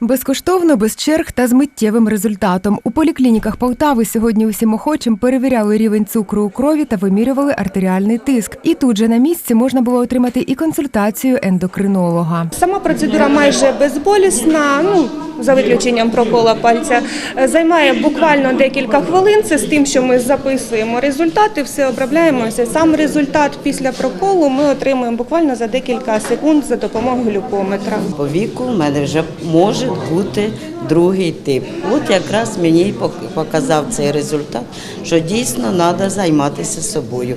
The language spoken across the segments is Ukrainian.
Безкоштовно, без черг та з миттєвим результатом. У поліклініках Полтави сьогодні усім охочим перевіряли рівень цукру у крові та вимірювали артеріальний тиск. І тут же на місці можна було отримати і консультацію ендокринолога. Сама процедура майже безболісна, ну за виключенням прокола пальця. Е, Займає буквально декілька хвилин. Це з тим, що ми записуємо результати, все обробляємося. Сам результат після проколу ми отримуємо буквально за декілька секунд за допомогою глюкометра. По віку в мене вже може бути другий тип. От якраз мені показав цей результат, що дійсно треба займатися собою.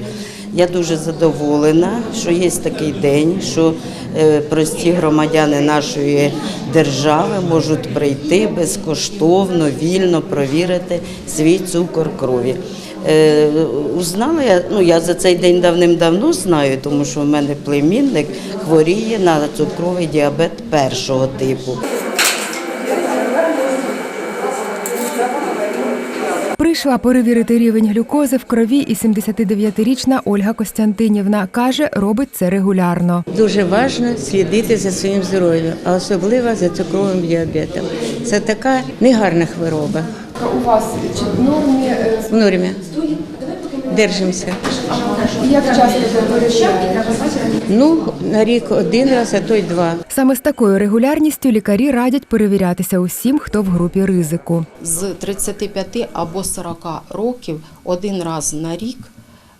Я дуже задоволена, що є такий день, що е, прості громадяни нашої держави можуть прийти безкоштовно, вільно провірити свій цукор крові. Е, Узнала я, ну я за цей день давним-давно знаю, тому що в мене племінник хворіє на цукровий діабет першого типу. Прийшла перевірити рівень глюкози в крові і 79-річна Ольга Костянтинівна. Каже, робить це регулярно. Дуже важливо слідити за своїм здоров'ям, а особливо за цукровим діабетом. Це така негарна хвороба. У вас чи в нормі В нормі. Держимося. як часто? Ну, на рік один раз, а то й два. Саме з такою регулярністю лікарі радять перевірятися усім, хто в групі ризику. з 35 або 40 років один раз на рік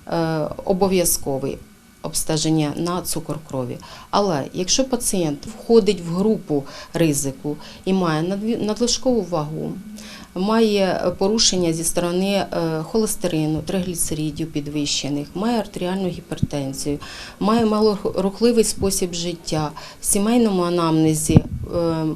е, обов'язковий обстеження на цукор крові. Але якщо пацієнт входить в групу ризику і має надлишкову вагу, має порушення зі сторони е, холестерину, тригліцеридів підвищених, має артеріальну гіпертензію, має малорухливий спосіб життя, в сімейному анамнезі е,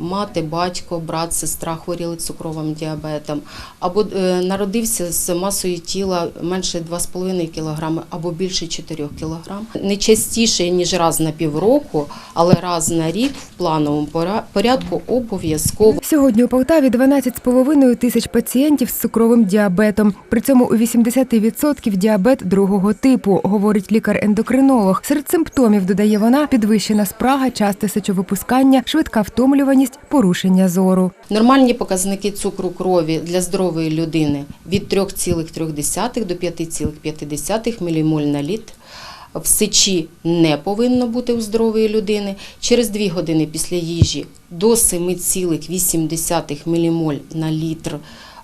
мати, батько, брат, сестра хворіли цукровим діабетом, або е, народився з масою тіла менше 2,5 кг або більше 4 кг. Не частіше, ніж раз на півроку, але раз на рік в плановому порядку обов'язково. Сьогодні у Полтаві 12,5 тисяч пацієнтів з цукровим діабетом. При цьому у 80% діабет другого типу, говорить лікар-ендокринолог. Серед симптомів, додає вона, підвищена спрага, часте сечовипускання, швидка втомлюваність, порушення зору. Нормальні показники цукру крові для здорової людини від 3,3 до 5,5 мілімоль на літ. В сечі не повинно бути у здорової людини. Через 2 години після їжі до 7,8 мілімоль на літр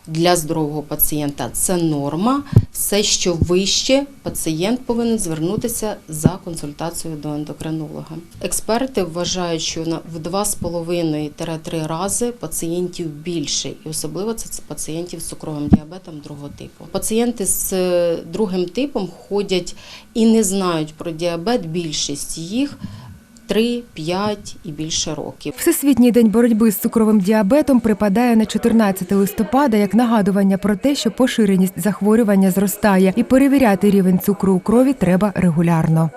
для здорового пацієнта це норма. Все, що вище, пацієнт повинен звернутися за консультацією до ендокринолога. Експерти вважають, що в 2,5-3 рази пацієнтів більше, і особливо це це пацієнтів з цукровим діабетом другого типу. Пацієнти з е, другим типом ходять і не знають про діабет. Більшість їх 3, 5 і більше років. Всесвітній день боротьби з цукровим діабетом припадає на 14 листопада як нагадування про те, що поширеність захворювання зростає, і перевіряти рівень цукру у крові треба регулярно.